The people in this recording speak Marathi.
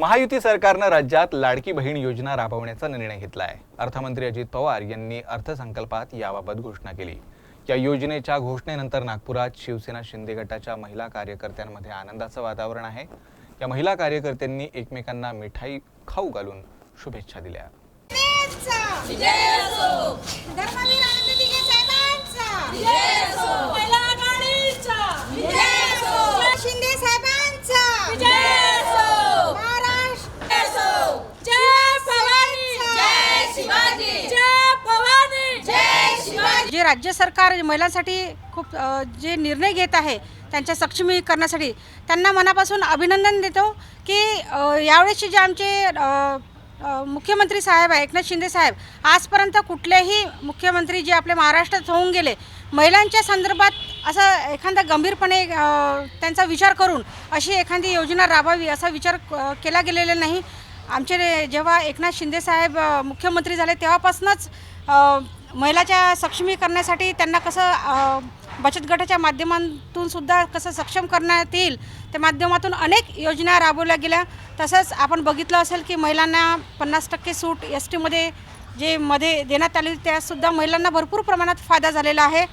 महायुती सरकारनं राज्यात लाडकी बहीण योजना राबवण्याचा निर्णय घेतला आहे अर्थमंत्री अजित पवार यांनी अर्थसंकल्पात याबाबत घोषणा केली. या योजनेच्या घोषणेनंतर नागपुरात शिवसेना शिंदे गटाच्या महिला कार्यकर्त्यांमध्ये आनंदाचं वातावरण आहे. या महिला कार्यकर्त्यांनी एकमेकांना मिठाई खाऊ घालून शुभेच्छा दिल्या. राज्य सरकार महिलांसाठी खूप जे निर्णय घेत आहे त्यांच्या सक्षमीकरणासाठी त्यांना मनापासून अभिनंदन देतो की यावेळेसचे जे आमचे मुख्यमंत्री साहेब आहे एकनाथ शिंदे साहेब आजपर्यंत कुठलेही मुख्यमंत्री जे आपल्या महाराष्ट्रात होऊन गेले महिलांच्या संदर्भात असं एखादा गंभीरपणे त्यांचा विचार करून अशी एखादी योजना राबवावी असा विचार केला गेलेला नाही. आमचे जेव्हा एकनाथ शिंदे साहेब मुख्यमंत्री झाले तेव्हापासूनच महिलाच्या सक्षमीकरणासाठी त्यांना कसं बचत गटाच्या माध्यमातून सुद्धा कसं सक्षम करण्यात येईल त्या माध्यमातून अनेक योजना राबवल्या गेल्या. तसंच आपण बघितलं असेल की महिलांना पन्नास टक्के सूट एस टीमध्ये जे मध्ये देण्यात आली त्यासुद्धा महिलांना भरपूर प्रमाणात फायदा झालेला आहे.